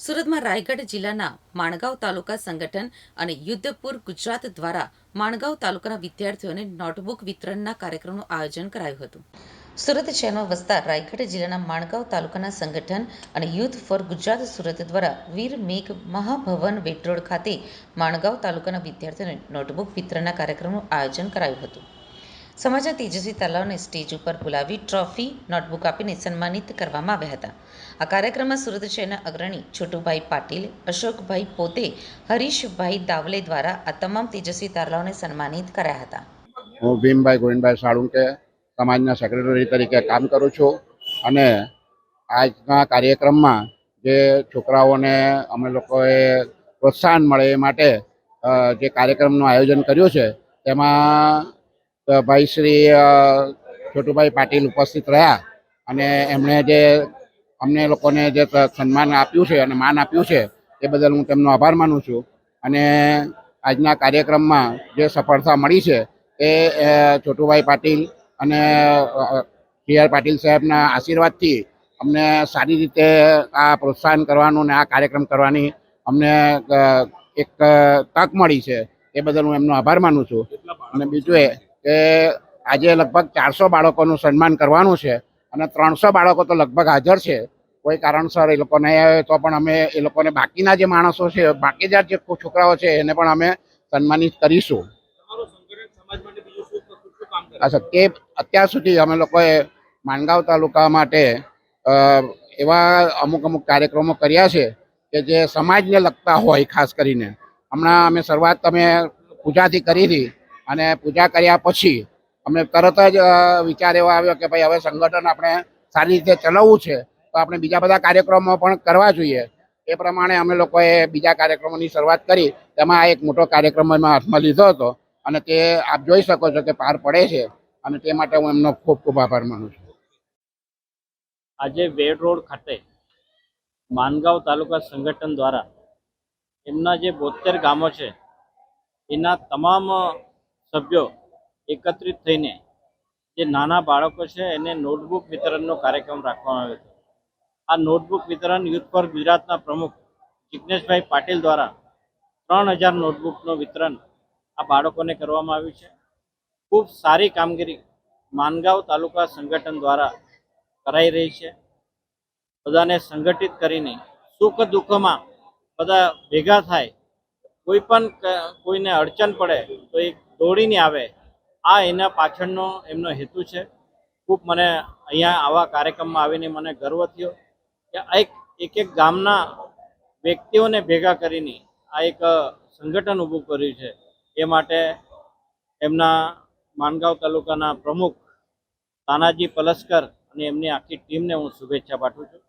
સુરતમાં રાયગઢ જિલ્લાના માણગાંવ તાલુકા સંગઠન અને યુદ્ધપુર ગુજરાત દ્વારા માણગાંવ તાલુકાના વિદ્યાર્થીઓને નોટબુક વિતરણના કાર્યક્રમનું આયોજન કરાયું હતું. સુરત શહેરમાં વસતા રાયગઢ જિલ્લાના માણગાંવ તાલુકાના સંગઠન અને યુથ ફોર ગુજરાત સુરત દ્વારા વીર મેઘ મહાભવન વેટરોડ ખાતે માણગાંવ તાલુકાના વિદ્યાર્થીઓને નોટબુક વિતરણના કાર્યક્રમનું આયોજન કરાયું હતું. સમાજના તેજસ્વી તલાવને સ્ટેજ ઉપર બોલાવી ટ્રોફી, નોટબુક આપીને સન્માનિત કરવામાં આવ્યા હતા. આ કાર્યક્રમમાં સુરત શહેરના અગ્રણી છોટુભાઈ પાટીલ, અશોકભાઈ પોતે, હરીશભાઈ દાવલે દ્વારા આ તમામ તેજસ્વી તારલાઓને સન્માનિત કર્યા હતા. હું ભીમભાઈ ગોવિંદભાઈ સાળુંકે સમાજના સેક્રેટરી તરીકે કામ કરું છું અને આજના કાર્યક્રમમાં જે છોકરાઓને અમે લોકોએ પ્રોત્સાહન મળે એ માટે જે કાર્યક્રમનું આયોજન કર્યું છે, તેમાં ભાઈ શ્રી છોટુભાઈ પાટીલ ઉપસ્થિત રહ્યા અને એમણે જે, અમને લોકોને જે સન્માન આપ્યું છે અને માન આપ્યું છે, એ બદલ હું તેમનો આભાર માનું છું. અને આજના કાર્યક્રમમાં જે સફળતા મળી છે, એ છોટુભાઈ પાટીલ અને સી આર પાટીલ સાહેબના આશીર્વાદથી અમને સારી રીતે આ પ્રોત્સાહન કરવાનું ને આ કાર્યક્રમ કરવાની અમને એક તક મળી છે, એ બદલ હું એમનો આભાર માનું છું. અને બીજું એ કે આજે લગભગ ચારસો બાળકોનું સન્માન કરવાનું છે અને ત્રણસો બાળકો તો લગભગ હાજર છે. કોઈ કારણસર એ લોકોને તો પણ અમે એ લોકોને બાકીના જે માણસો છે બાકીદાર જે છોકરાઓ છે એને પણ અમે સન્માનિત કરીશું. અચ્છા તે અત્યાર સુધી અમે લોકોએ માનગાંવ તાલુકા માટે એવા અમુક અમુક કાર્યક્રમો કર્યા છે કે જે સમાજને લગતા હોય ખાસ કરીને. હમણાં અમે શરૂઆત અમે પૂજાથી કરી હતી. અને પૂજા કર્યા પછી અમને તરત જ વિચાર એવો આવ્યો કે ભાઈ હવે સંગઠન આપણે સારી રીતે ચલાવવું છે, તો આપણે બીજા બધા કાર્યક્રમો પણ કરવા જોઈએ. એ પ્રમાણે અમે લોકોએ બીજા કાર્યક્રમોની શરૂઆત કરી. તેમાં આ એક મોટો કાર્યક્રમ એમાં હાથમાં લીધો હતો અને તે આપ જોઈ શકો છો કે પાર પડે છે અને તે માટે હું એમનો ખૂબ ખૂબ આભાર માનું છું. આજે વેડ રોડ ખાતે માનગાંવ તાલુકા સંગઠન દ્વારા એમના જે બોતેર ગામો છે, એના તમામ સભ્યો એકત્રિત થઈને જે નાના બાળકો છે, એને નોટબુક વિતરણનો કાર્યક્રમ રાખવામાં આવ્યો હતો આ નોટબુક વિતરણ યુથ ફોર ગુજરાતના પ્રમુખ જિજ્ઞેશભાઈ પાટીલ દ્વારા ત્રણ હજાર નોટબુકનું વિતરણ આ બાળકોને કરવામાં આવ્યું છે. ખૂબ સારી કામગીરી માનગાંવ તાલુકા સંગઠન દ્વારા કરાઈ રહી છે. બધાને સંગઠિત કરીને સુખ દુઃખમાં બધા ભેગા થાય, કોઈ પણ કોઈને અડચણ પડે તો એ દોડીને આવે, આ એના પાછળનો એમનો હેતુ છે. ખૂબ મને અહીંયા આવા કાર્યક્રમમાં આવીને મને ગર્વ થયો કે એક એક એક ગામના વ્યક્તિઓને ભેગા કરીને આ એક સંગઠન ઊભું કર્યું છે. એ માટે એમના માનગાંવ તાલુકાના પ્રમુખ તાનાજી પલસ્કર અને એમની આખી ટીમને હું શુભેચ્છા પાઠવું છું.